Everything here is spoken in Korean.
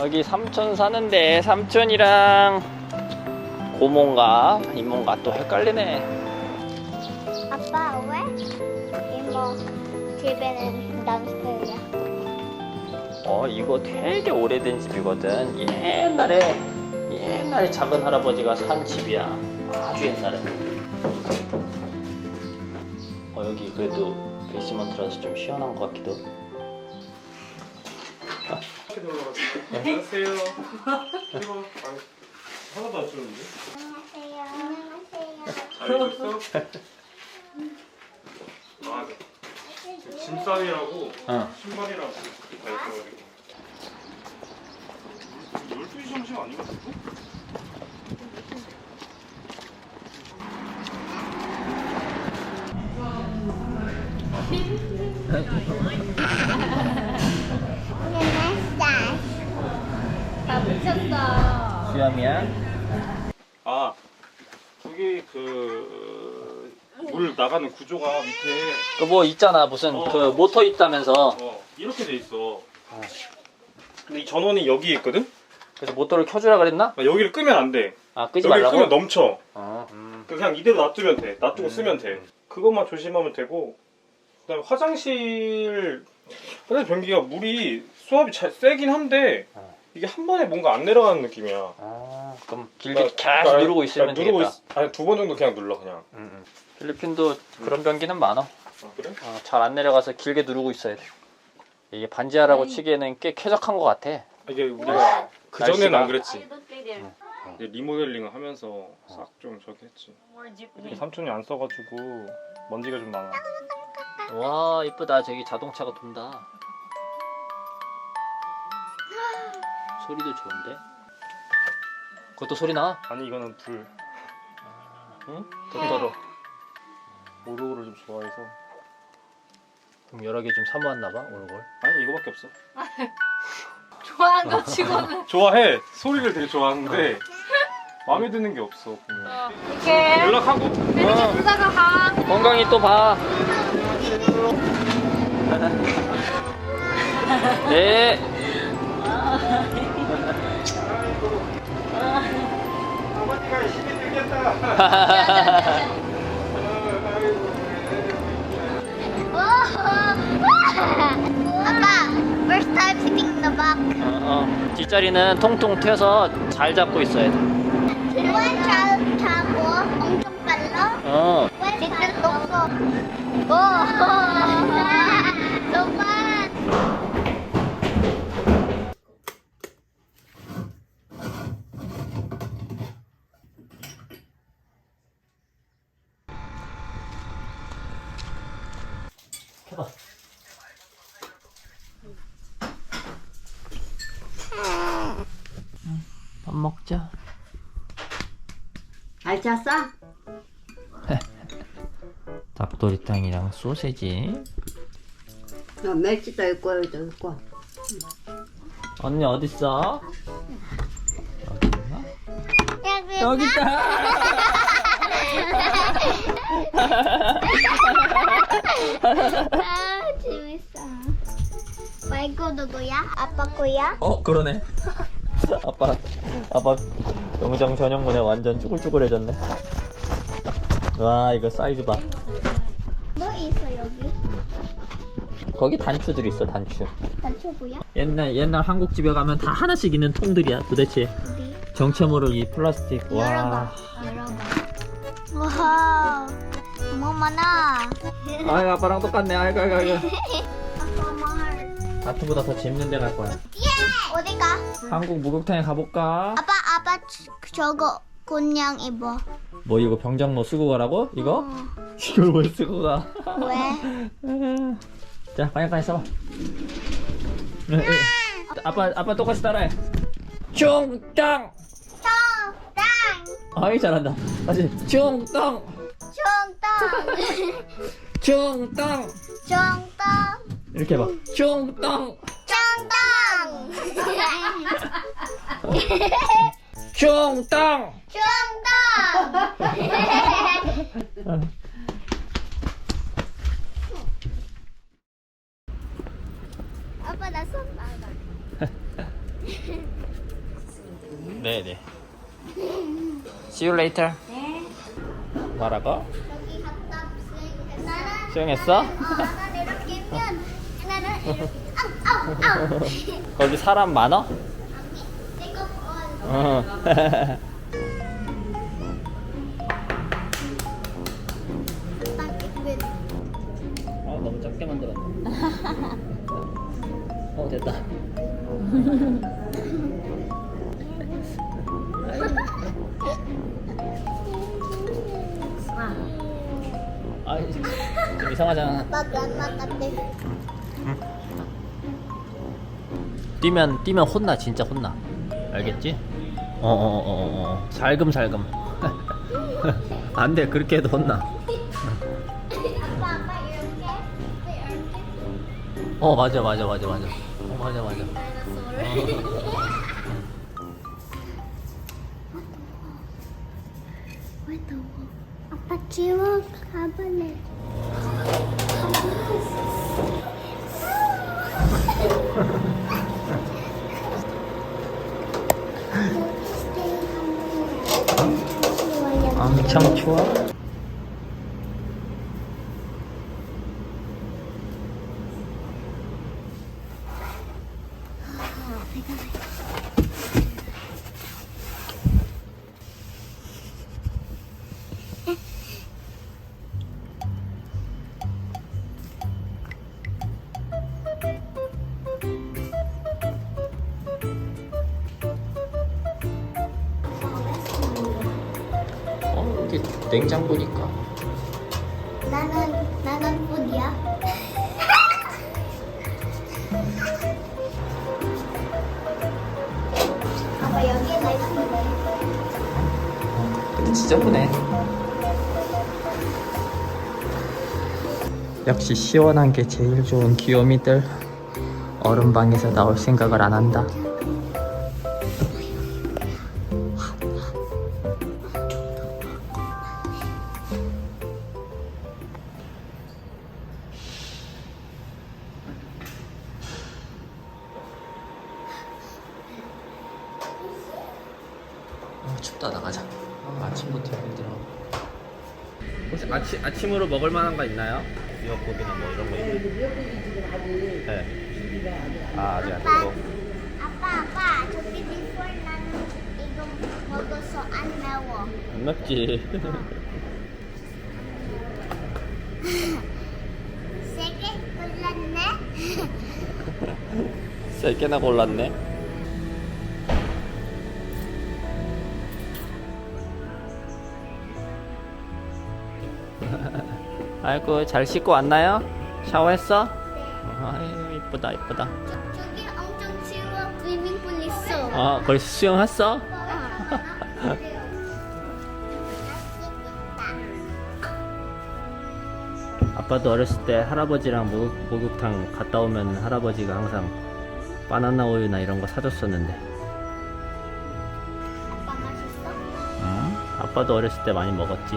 여기 삼촌 사는데 삼촌이랑 고모인가 이모인가 또 헷갈리네. 아빠 왜? 이모 집에는 downstairs이야. 어 이거 되게 오래된 집이거든. 옛날에 옛날에 작은 할아버지가 산 집이야. 아주 옛날에. 어 여기 그래도 베이스먼트라서 좀 시원한 것 같기도. 안녕하세요. 이거 아니, 하나도 안 주는데? 안녕하세요. 안녕하세요. 잘 있어? 아, 네. 짐싸이라고 응. 신발이랑 다 있어가지고. 12시 점심 아닌가 지 금? 안녕하세요. 수염이야? 아, 저기 그물 나가는 구조가 밑에 그 뭐 있잖아 무슨 어. 그 모터 있다면서. 어, 이렇게 돼 있어. 근데 이 전원이 여기 있거든? 그래서 모터를 켜주라 그랬나? 아, 여기를 끄면 안 돼. 아 끄지 여기를 말라고. 끄면 넘쳐. 어. 음. 그냥 이대로 놔두면 돼. 놔두고 쓰면 돼. 그것만 조심하면 되고. 그다음에 화장실 화장실 변기가 물이 수압이 잘 세긴 한데 어. 이게 한 번에 뭔가 안 내려가는 느낌이야. 아, 그럼 길게 계속 그러니까 누르고 있으면 그러니까 누르고 되겠다. 있- 아니 두 번 정도 그냥 눌러 그냥. 음, 음. 필리핀도 그런 변기는 많아. 아, 그래? 어, 잘안 내려가서 길게 누르고 있어야 돼. 이게 반지하라고 치기에는 꽤 쾌적한 것 같아. 이게 우리가 그 전에는 날씨가- 안 그랬지. Stay there. 이제 리모델링을 하면서 싹 좀 저기 했지. 삼촌이 안 써가지고 먼지가 좀 많아. 와 이쁘다. 저기 자동차가 돈다. 소리도 좋은데? 그것도 소리 나? 아니 이거는 불. 응? 도토로. 오르오를 좀 좋아해서. 그럼 여러 개 좀 사모았나 봐 오늘 걸. 아니 이거밖에 없어. 좋아하는 거 치고는 좋아해. 소리를 되게 좋아하는데 마음에 드는 게 없어. 보면. 이렇게 연락하고. 이렇게 불다가 가. 건강히 또 봐. 네. 아버지가 힘이 들겠다. 아빠, first time sitting in the back. 어, 어. 뒷자리는 통통 튀어서 잘 잡고 있어야 돼. One child 타고 엄청 빨라. 어. Also. Oh, so 해봐. 밥 먹자. 잘 잤어? 닭도리탕이랑 소세지. 어, 멸치도 있고 여기도 있고. 언니 어딨어? 여기 여기 있다. 아, 재밌어. 와, 이거 누구야? 아빠 거야? 어 그러네. 아빠 아빠 영장 전용문에 완전 쭈글쭈글해졌네. 와 이거 사이즈 봐. 뭐 있어, 여기? 거기 단추들 있어 단추. 단추 뭐야? 옛날 옛날 한국 집에 가면 다 하나씩 있는 통들이야 도대체. 우리. 정체 모를 이 플라스틱. 열어봐. 열어봐. 와, 너무 많아. 아이 아빠랑 똑같네. 아이고 아이고 아이고. 아빠 말. 아트보다 더 재밌는 데 갈 거야. 예! 어디 가? 한국 목욕탕에 가볼까? 아빠, 아빠 저- 저거 곤양 입어. 뭐 이거 병장로 쓰고 가라고? 이거? 어. 이걸 왜 쓰고 가? 왜? 자, 방향 가서 써봐. 네, 네. 아빠, 아빠 똑같이 따라해. 중땅. 아이 잘한다. 다시 중땅, 총땅! 중땅. 총땅! 이렇게 해봐. 중땅, 총땅! 중땅. 총땅! 아빠 나손 나가. 네네. See you later. 네. 뭐라고? 여기 갔다 나는 수영했어? 어, 나는 이렇게 면 나는 이렇게 아우 아우 아우. 거기 사람 많어? 내거 어. 어. 왜 어, 너무 작게 만들었네. 어, 됐다. 아, 좀 이상하잖아. 나도 안 나갔대. 뛰면 뛰면 혼나 진짜 혼나. 알겠지? 어어 어 어 어, 살금살금. 안돼 그렇게 해도 혼나. 아빠 아빠 이렇게 이렇게 어 맞아 맞아 맞아 맞아. 어 맞아 맞아. 왜 더워? 아빠 지워 가볼래. 엄청 추워. 냉장고니까. 나는 나는 뿌리야. 아빠 여기에 다 있는데. 근데 지저분해. 역시 시원한 게 제일 좋은 귀요미들. 얼음방에서 나올 생각을 안 한다. 춥다 나가자. 아, 아침부터 힘들어. 혹시 아침 아침으로 먹을 만한 거 있나요? 미역국이나 뭐 이런 거 있나요? 네. 아 아직 안 되고. 아빠 아빠 저기 비for 나는 이거 먹어서 안 매워. 안 맵지. 세게 골랐네. 세게나 골랐네. 아이고 잘 씻고 왔나요? 샤워했어? 아유 이쁘다 이쁘다. 저, 저기 엄청 치워 스위밍풀 있어. 아 거기서 수영했어? 아빠도 어렸을 때 할아버지랑 목욕, 목욕탕 갔다 오면 할아버지가 항상 바나나 우유나 이런 거 사줬었는데 아빠 맛있어? 음? 아빠도 어렸을 때 많이 먹었지